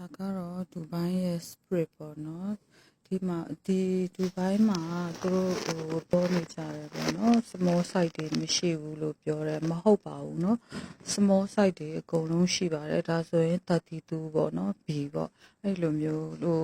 ဒါကတော့ဒူဘိုင်း ရဲ့ spirit ပေါ့နော်ဒီမှာဒီဒူဘိုင်းမှာသူတို့ဟိုပြောနေကြတယ်ပေါ့နော် small site တွေမရှိဘူးလို့ပြောတယ်မဟုတ်ပါဘူးเนาะ small site တွေအကုန်လုံးရှိပါတယ်ဒါဆိုရင်32ပေါ့နော် B ပေါ့အဲ့လိုမျိုးဟို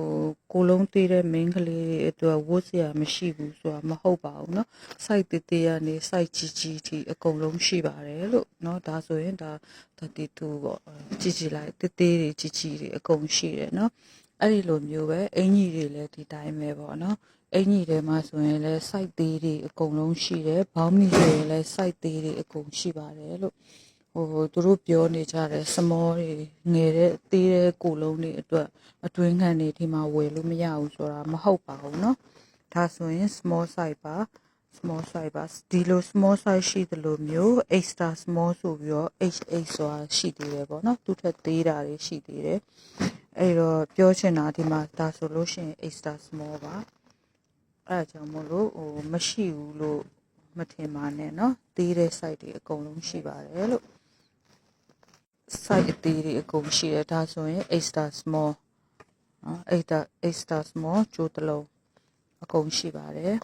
ကိုလုံးသေးတဲ့ main ကလေးတွေအတွက်ဝတ်စရာမရှိဘူးဆိုတာမဟုတ်ပါဘူးเนาะ site သေးသေးကနေ site ကြီးကြီးထိအကုန်လုံးရှိပါတယ်လို့เนาะဒါဆိုရင်ဒါ32ပေါ့ကြည့်ကြည့်လိုက်သေးသေးတွေကြီးကြီးတွေအကုန်ရှိတယ်เนาะ အဲ့ဒီလိုမျိုးပဲအင်ကြီးတွေလည်းဒီတိုင်းပဲပေါ့နော်အင်ကြီးတွေမှာဆိုရင်လည်း site သေးတွေအကုန်လုံးရှိတယ်ဘောင်းမီတွေလည်း site သေးတွေအကုန်ရှိပါတယ်လို့ဟိုသူတို့ပြောနေကြတယ်စမောတွေငယ်တဲ့သေးတဲ့ကိုလုံးတွေအတွက်အတွင်းခံတွေဒီမှာဝယ်လို့မရဘူးဆိုတာမဟုတ်ပါဘူးเนาะဒါဆိုရင် small size ပါ small size ပါဒီလို small size ရှိသလိုမျိုး extra small ဆိုပြီးတော့ HH ဆိုတာရှိသေးတယ်ပေါ့နော်သူထက်သေးတာတွေရှိသေးတယ် အဲ့တော့ပြောချင်တာဒီမှာဒါဆိုလို့ရှိရင် extra small ပါအဲ့ဒါကြောင့်မို့လို့ဟိုမရှိဘူးလို့မထင်ပါနဲ့เนาะသေးတဲ့ site တွေအကုန်လုံးရှိပါတယ်လို့ site အသေးတွေအကုန်ရှိတယ်ဒါဆိုရင် extra small နော် extra extra small ကျိုးတစ်လုံးအကုန်ရှိပါတယ်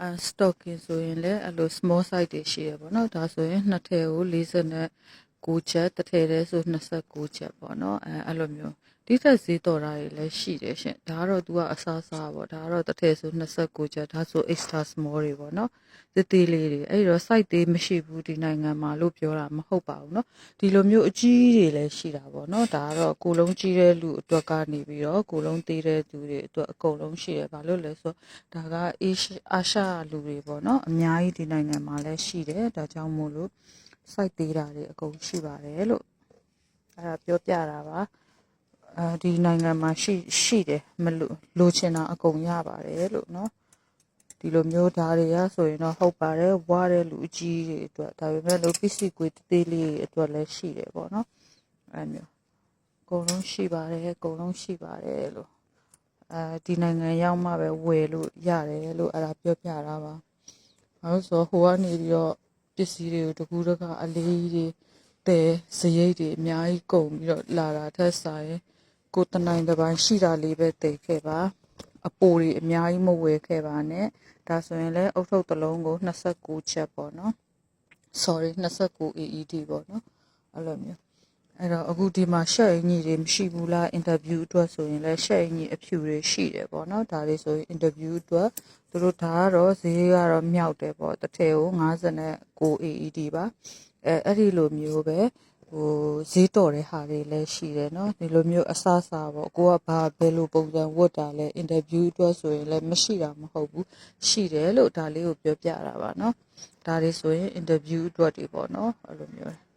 အဲ stocking ဆိုရင်လည်းအဲ့လို small size တွေရှိရပါတော့ဒါဆိုရင်နှစ်ထည်ကို 6ချက်တစ်ထည်တည်းဆို26ချက်ပေါ့နော်အဲအဲ့လိုမျိုးဒီထက်ဈေးတော်တာတွေလည်းရှိတယ်ရှင်ဒါကတော့ तू ကအစားစားပေါ့ဒါကတော့တစ်ထည်ဆို26ချက်ဒါဆို extra small တွေပေါ့နော်သေးသေးလေးတွေအဲ့တော့ site သေးမရှိဘူးဒီနိုင်ငံမှာလို့ပြောတာမဟုတ်ပါဘူးနော်ဒီလိုမျိုးအကြီးတွေလည်းရှိတာပေါ့နော်ဒါကတော့ကိုလုံးကြီးတဲ့လူအတွက်ကနေပြီးတော့ကိုလုံးသေးတဲ့သူတွေအတွက်အကုန်လုံးရှိတယ်ဘာလို့လဲဆိုတော့ဒါကအာရှလူတွေပေါ့နော်အများကြီးဒီနိုင်ငံမှာလည်းရှိတယ်ဒါကြောင့်မို့လို့ site သေးတာတွေအကုန်ရှိပါတယ်လို့အဲ့ဒါပြောပြတာပါအဲဒီနိုင်ငံမှာရှိရှိတယ်မလို့လိုချင်တာအကုန်ရပါတယ်လို့เนาะ ဒီလိုမျိုးဓာတ်တွေကဆိုရင်တော့ဟုတ်ပါတယ်ဝါတဲ့လူအကြီးတွေအတွက်ဒါပေမဲ့လို့ပစ္စည်းကွေးသေးလေးတွေအတွက်လည်းရှိတယ်ပေါ့နော်အဲမျိုးအကုန်လုံးရှိပါတယ်အကုန်လုံးရှိပါတယ်လို့အဲဒီနိုင်ငံရောက်မှပဲဝယ်လို့ရတယ်လို့အဲ့ဒါပြောပြတာပါအဲလို့ဆိုဟိုကနေပြီးတော့ ပစ္စည်းတွေကိုတကူးတကအလေးကြီးတွေတဲစရိတ်တွေအများကြီးကုန်ပြီးတော့လာတာထက်ဆိုင်ကိုယ်တနိုင်တစ်ပိုင်းရှိတာလေးပဲတိတ်ခဲ့ပါအပိုတွေအများကြီးမဝယ်ခဲ့ပါနဲ့ဒါဆိုရင်လည်းအုတ်ထုတ်တစ်လုံးကို29ချက်ပေါ့နော် sorry 29 AED ပေါ့နော်အဲ့လိုမျိုး အဲ့တော့အခုဒီမှာရှက်အင်ကြီးတွေမရှိဘူးလားအင်တာဗျူးအတွက်ဆိုရင်လည်းရှက်အင်ကြီးအဖြူတွေရှိတယ်ပေါ့နော်ဒါလေးဆိုရင်အင်တာဗျူးအတွက်သူတို့ဒါကတော့ဈေးကတော့မြောက်တယ်ပေါ့တစ်ထည်ကို59 AED ပါအဲအဲ့ဒီလိုမျိုးပဲဟိုဈေးတော်တဲ့ဟာတွေလည်းရှိတယ်နော်ဒီလိုမျိုးအဆအစာပေါ့ကိုကဘာဘယ်လိုပုံစံဝတ်တာလဲအင်တာဗျူးအတွက်ဆိုရင်လည်းမရှိတာမဟုတ်ဘူးရှိတယ်လို့ဒါလေးကိုပြောပြတာပါနော်ဒါလေးဆိုရင်အင်တာဗျူးအတွက်တွေပေါ့နော်အဲ့လိုမျိုး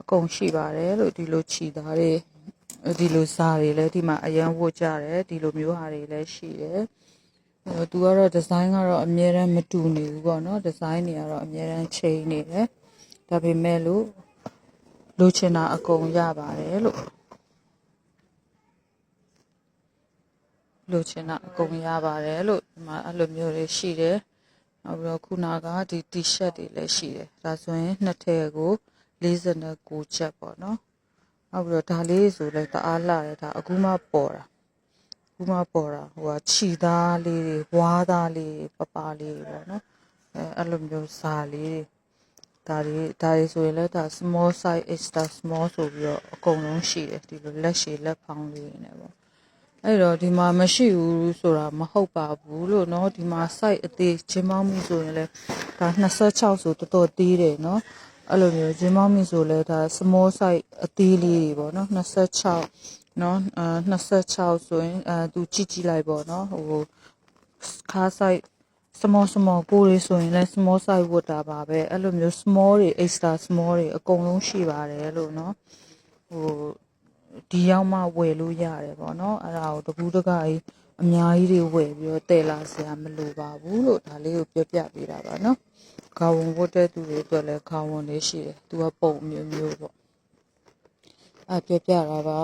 အကုန်ရှိပါတယ်လို့ဒီလိုခြီသားတွေဒီလိုစားတွေလည်းဒီမှာအရန်ဝတ်ကြတယ်ဒီလိုမျိုးဟာတွေလည်းရှိတယ်အဲသူကတော့ဒီဇိုင်းကတော့အများရန်မတူနေဘူးပေါ့နော်ဒီဇိုင်းတွေကတော့အများရန်ချိန်နေတယ်ဒါပေမဲ့လို့လိုချင်တာအကုန်ရပါတယ်လို့လိုချင်တာအကုန်ရပါတယ်လို့ဒီမှာအဲ့လိုမျိုးတွေရှိတယ်နောက်ပြီးတော့ခုနကဒီ T-shirt တွေလည်းရှိတယ်ဒါဆိုရင်နှစ်ထည်ကို 49ချက်ပေါ့နော်နောက်ပြီးတော့ဒါလေးဆိုလည်းတအားလှတယ်ဒါအခုမှပေါ်တာအခုမှပေါ်တာဟိုကခြီသားလေးတွေဝါးသားလေးတွေပပလေးတွေပေါ့နော်အဲအဲ့လိုမျိုးစာလေးတွေဒါတွေဒါတွေဆိုရင်လည်းဒါ small size extra small ဆိုပြီးတော့အကုန်လုံးရှိတယ်ဒီလိုလက်ရှည်လက်ဖောင်းလေးတွေနဲ့ပေါ့အဲ့တော့ဒီမှာမရှိဘူးဆိုတာမဟုတ်ပါဘူးလို့เนาะဒီမှာ site အသေးချင်းမောင်းမှုဆိုရင်လည်းဒါ26ဆိုတော်တော်သေးတယ်เนาะ အဲ့လိုမျိုးဂျင်းမောင်းမီဆိုလဲဒါ small size အသေးလေးတွေပေါ့နော်26နော်အာ26ဆိုရင်အာသူကြည့်ကြည့်လိုက်ပေါ့နော်ဟိုခါ size small small ကိုတွေဆိုရင်လဲ small size ဝတ်တာပါပဲအဲ့လိုမျိုး small တွေ extra small တွေအကုန်လုံးရှိပါတယ်လို့နော်ဟိုဒီရောက်မှဝယ်လို့ရတယ်ပေါ့နော်အဲ့ဒါကိုတကူးတကကြီးအများကြီးတွေဝယ်ပြီးတော့တည်လာစရာမလိုပါဘူးလို့ဒါလေးကိုပြောပြပေးတာပါနော် ခါဝန်ဝတ်တဲ့သူတွေအတွက်လည်းခါဝန်လေးရှိတယ်သူကပုံမျိုးမျိုးပေါ့အဲ့ပြောပြတာပါ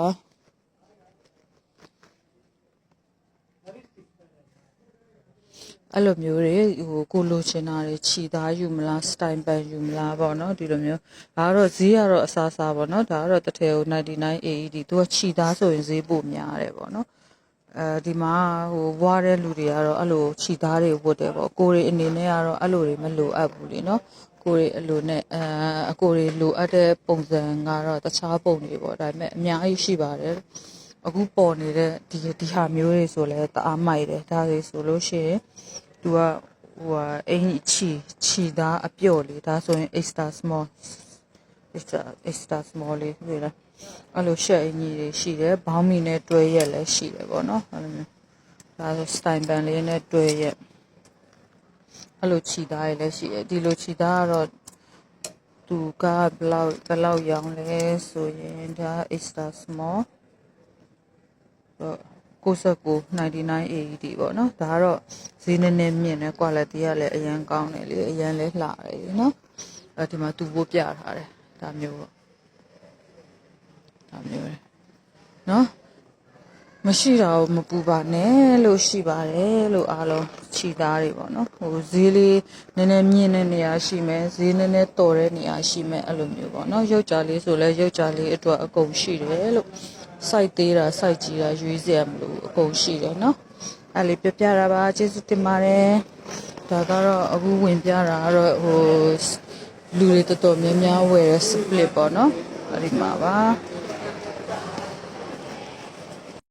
အဲ့လိုမျိုးတွေဟိုကိုလိုချင်တာတွေခြီသားယူမလားစတိုင်ပန်ယူမလားပေါ့နော်ဒီလိုမျိုးဒါကတော့ဈေးကတော့အစားအစားပေါ့နော်ဒါကတော့တစ်ထည်ကို99 AED သူကခြီသားဆိုရင်ဈေးပိုများတယ်ပေါ့နော် အဲဒီမှာဟိုဝါတဲ့လူတွေကတော့အဲ့လိုခြီသားတွေဝတ်တယ်ပေါ့ကိုတွေအနေနဲ့ကတော့အဲ့လိုတွေမလိုအပ်ဘူးလေနော်ကိုတွေအလိုနဲ့အဲအကိုတွေလိုအပ်တဲ့ပုံစံကတော့တခြားပုံတွေပေါ့ဒါပေမဲ့အများကြီးရှိပါတယ်အခုပေါ်နေတဲ့ဒီဒီဟာမျိုးတွေဆိုလဲတအားမိုက်တယ်ဒါတွေဆိုလို့ရှိရင် तू ကဟိုဟာအင်ကြီးချီချီသားအပြော့လေးဒါဆိုရင် extra small extra extra small လေးတွေ့လား အဲ့လိုရှက်အင်ကြီးတွေရှိတယ်ဘောင်းမီနဲ့တွဲရက်လည်းရှိတယ်ပေါ့နော်အဲ့လိုမျိုးဒါဆို style band လေးနဲ့တွဲရက်အဲ့လိုချီသားတွေလည်းရှိတယ်ဒီလိုချီသားကတော့သူကဘယ်လောက်ဘယ်လောက်ရောင်းလဲဆိုရင်ဒါ extra small 69 99 AED ပေါ့နော်ဒါကတော့ဈေးနည်းနည်းမြင့်တယ် quality ကလည်းအရန်ကောင်းတယ်လေအရန်လည်းလှတယ်လေနော်အဲဒီမှာသူပို့ပြထားတယ်ဒါမျိုးပေါ့ ဒါမျိုးလေနော်မရှိတာကိုမပူပါနဲ့လို့ရှိပါတယ်လို့အားလုံးခြိသားတွေပေါ့နော်ဟိုဈေးလေးနည်းနည်းမြင့်တဲ့နေရာရှိမယ်ဈေးနည်းနည်းတော်တဲ့နေရာရှိမယ်အဲ့လိုမျိုးပေါ့နော်ရုပ်ကြလေးဆိုလဲရုပ်ကြလေးအတွက်အကုန်ရှိတယ်လို့ site သေးတာ site ကြီးတာရွေးစရာမလိုဘူးအကုန်ရှိတယ်နော်အဲ့လေးပြပြတာပါကျေးဇူးတင်ပါတယ်ဒါကတော့အခုဝင်ပြတာကတော့ဟိုလူတွေတော်တော်များများဝယ်တဲ့ split ပေါ့နော်အဲ့ဒီမှာပါ